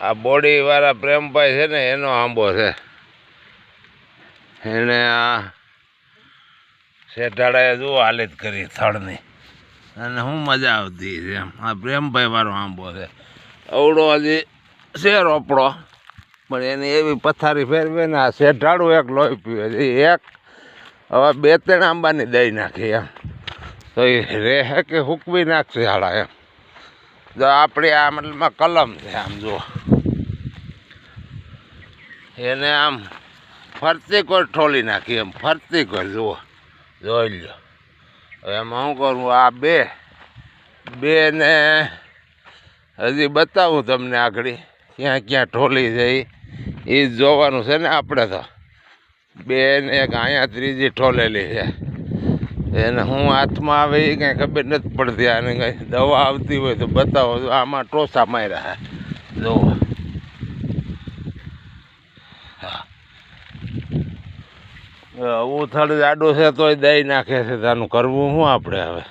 આ બોડીવાળા પ્રેમભાઈ છે ને, એનો આંબો છે. એને આ શેઠાળાએ જુઓ હાલત કરી થળની. અને શું મજા આવતી છે એમ. આ પ્રેમભાઈ વાળો આંબો છે. અવડો હજી છે રોપડો, પણ એની એવી પથારી ફેરવે ને આ શેઢાળું એક લોહી પીવે છે એક હવે બે ત્રણ આંબાની દઈ નાખી એમ. તો એ રહે કે હુકવી નાખશે હાડા એમ. જો આપણી આ મતલબમાં કલમ છે આમ જુઓ. એને આમ ફરતી કોઈ ઠોલી નાખી, એમ ફરતી કોઈ, જુઓ, જોઈ લો હવે એમાં શું કરું, આ બે બે ને હજી બતાવું તમને આગળ, ક્યાં ક્યાં ઠોલી છે એ જોવાનું છે ને આપણે તો. બે ને એક અહીંયા ત્રીજી ઠોલેલી છે. એને હું હાથમાં આવે એ કાંઈ ખબર નથી પડતી, આને કાંઈ દવા આવતી હોય તો બતાવો આમાં ટોસા માર્યા છે. જુઓ ઉથળ જાડો છે તોય દઈ નાખે છે તાનું કરવું શું આપણે હવે?